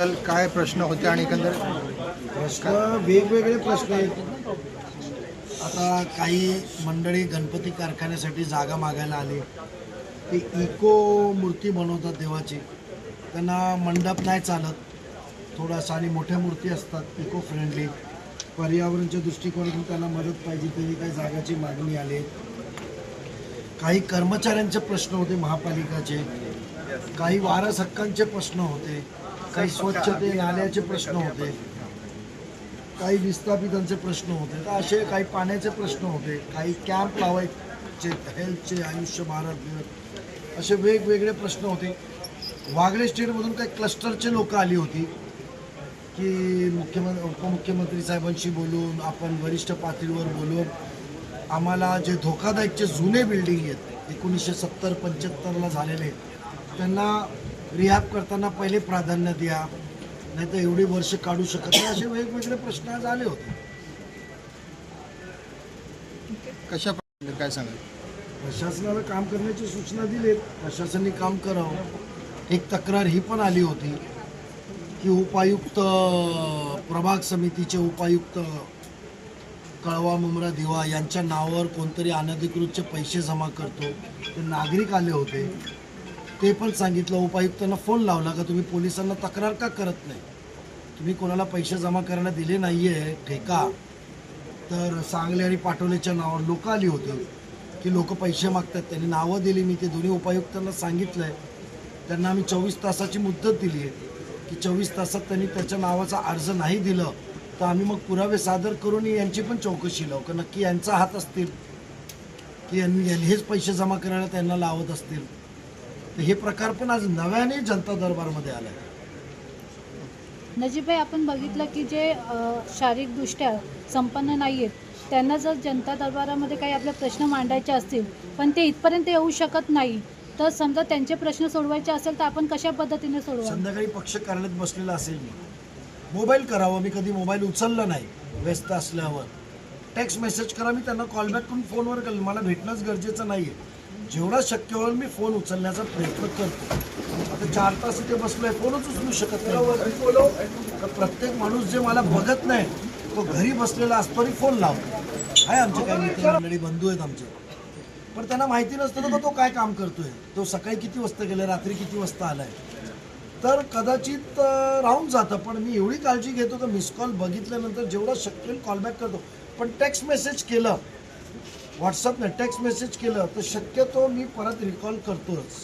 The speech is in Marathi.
काय प्रश्न होते आणि एकंदर प्रश्न वेगवेगळे प्रश्न आहेत. आता काही मंडळी गणपती कारखान्यासाठी जागा मागायला आली. ते इको मूर्ती बनवतात देवाची. त्यांना मंडप नाही चालत. थोडासा आणि मोठ्या मूर्ती असतात इको फ्रेंडली. पर्यावरणच्या दृष्टिकोनातून त्यांना मदत पाहिजे तरी काही जागाची मागणी आली. काही कर्मचाऱ्यांचे प्रश्न होते महापालिकाचे. काही वारस हक्कांचे प्रश्न होते. काही स्वच्छते नाल्याचे प्रश्न होते. काही विस्थापितांचे प्रश्न होते. तर असे काही पाण्याचे प्रश्न होते. काही कॅम्प लावायचे हेल्थचे आयुष्य भारत असे वेगवेगळे प्रश्न होते. वागळे स्टेटमधून काही क्लस्टरचे लोक आली होती. की मुख्यमंत्री उपमुख्यमंत्री साहेबांशी बोलून आपण वरिष्ठ पातळीवर बोलून आम्हाला जे धोकादायकचे जुने बिल्डिंग आहेत एकोणीसशे सत्तर पंच्याहत्तरला झालेले त्यांना रिहॅब करताना पहिले प्राधान्य द्या नाही तर एवढी वर्ष काढू शकत नाही असे वेगवेगळे प्रश्न आज आले होते. कशा प्रकारे काय सांगाल? प्रशासनाला काम करण्याची सूचना दिलीत प्रशासनाने काम करावं. एक तक्रार ही पण आली होती की उपायुक्त प्रभाग समितीचे उपायुक्त कळवा मुमरा दिवा यांच्या नावावर कोणतरी अनधिकृतचे पैसे जमा करतो. ते नागरिक आले होते. ते पण सांगितलं उपायुक्तांना फोन लावला का तुम्ही पोलिसांना तक्रार का करत नाही? तुम्ही कोणाला पैसे जमा करायला दिले नाही आहे ठेका. तर सांगले आणि पाटोलेच्या नावावर लोक आली होती. की लोक पैसे मागतात त्यांनी नावं दिली. मी ते दोन्ही उपायुक्तांना सांगितलं आहे त्यांना आम्ही चोवीस तासाची मुदत दिली आहे. की चोवीस तासात त्यांनी त्याच्या नावाचा अर्ज नाही दिलं तर आम्ही मग पुरावे सादर करून यांची पण चौकशी लावू. का नक्की यांचा हात असतील की यांनी यांनी हेच पैसे जमा करायला त्यांना लावत असतील. तर हे प्रकार पण आज नव्याने जनता दरबारमध्ये आला आहे नजीबभाई आपण बघितलं की जे शारीरिकदृष्ट्या संपन्न नाही आहेत त्यांना जर जनता दरबारामध्ये काही आपले प्रश्न मांडायचे असतील पण ते इथपर्यंत येऊ शकत नाही तर समजा त्यांचे प्रश्न सोडवायचे असेल तर आपण कशा पद्धतीने सोडवा संध्याकाळी पक्ष कार्यालयात बसलेला असेल मी. मोबाईल करावा मी कधी मोबाईल उचलला नाही व्यस्त असल्यावर. टेक्स्ट मेसेज करा मी त्यांना कॉलबॅक करून फोनवर करेल. मला भेटणंच गरजेचं नाही आहे जेवढा शक्य होईल मी फोन उचलण्याचा प्रयत्न करतो. आता चार तास इथे बसलोय फोनच उचलू शकत नाही. तर प्रत्येक माणूस जे मला बघत नाही तो घरी बसलेला असतो आणि फोन लावतो. आहे आमचे काही मित्रमंडळी बंधू आहेत आमचे. पण त्यांना माहिती नसतं ना तो काय काम करतोय. तो सकाळी किती वाजता गेला रात्री किती वाजता आलाय. तर कदाचित राहून जातं पण मी एवढी काळजी घेतो तर मिस कॉल बघितल्यानंतर जेवढं शक्य होईल कॉलबॅक करतो. पण टेक्स्ट मेसेज केलं व्हॉट्सअपने टेक्स्ट मेसेज केलं तर शक्यतो मी परत रिकॉल करतोच.